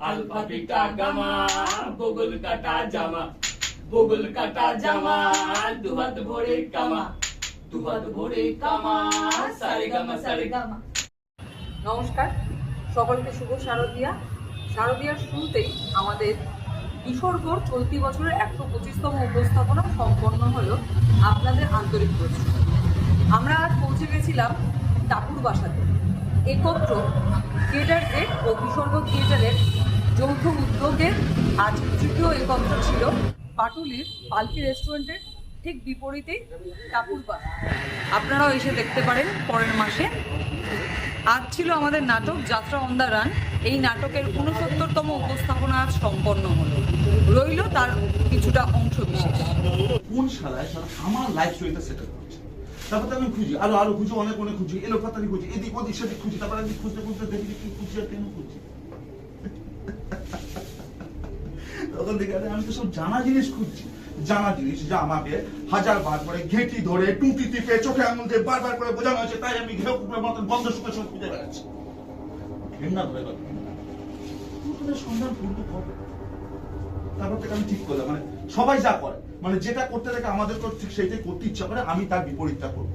Alpha beta gamma বগল কাটা জামা। বগল কাটা জামা, দুহাত ভরে কামা। দুহাত ভরে কামা, সারে গামা সারে গামা। নমস্কার, সকলকে শুভ শারদিয়া। শারদিয়ার শুরুতেই আমাদের কিশোরগড় চলতি বছরের একশো পঁচিশতম উপস্থাপনা সম্পন্ন হলো আপনাদের আন্তরিক প্রশ্ন আমরা আজ পৌঁছে গেছিলাম টাপুর বাসাতে একত্র থিয়েটার জেট ও কিশোরগড় থিয়েটারের যৌথ উদ্যোগে আজ তৃতীয় একত্র ছিল। পাটুলির পালকি রেস্টুরেন্টের ঠিক বিপরীতেই বাসা আপনারাও এসে দেখতে পারেন পরের মাসে। আজ ছিল আমাদের নাটক যাত্রা অন দ্য রান। এই নাটকের উনসত্তরতম উপস্থাপনা আজ সম্পন্ন হলো। রইল তার কিছুটা অংশ বিশেষ কোন আমার লাইফ স্টোরিটা সেটেল করছে? তারপর আমি খুঁজি আরও আরও খুঁজি, অনেক অনেক খুঁজি, এলো পাতারি খুঁজি, এদিক ওদিক সেদিক খুঁজি, তারপর আমি খুঁজতে খুঁজতে দেখি কি খুঁজছি আর কেন খুঁজছি। দেখে আমি তো সব জানা জিনিস খুঁজছি। জানা জিনিস যা আমাকে হাজার বার করে ঘেঁটি ধরে টিপে চোখে আঙুল দিয়ে বারবার করে বোঝানো হয়েছে, তাই আমি ঘেউ কুকুরের মতন বন্ধ খুঁজে বেড়াচ্ছি। ধরে সন্ধান তারপর থেকে আমি ঠিক করলাম মানে সবাই যা করে মানে যেটা করতে থাকে আমাদের তো ঠিক সেইটাই করতে ইচ্ছা করে, আমি তার বিপরীতটা করব।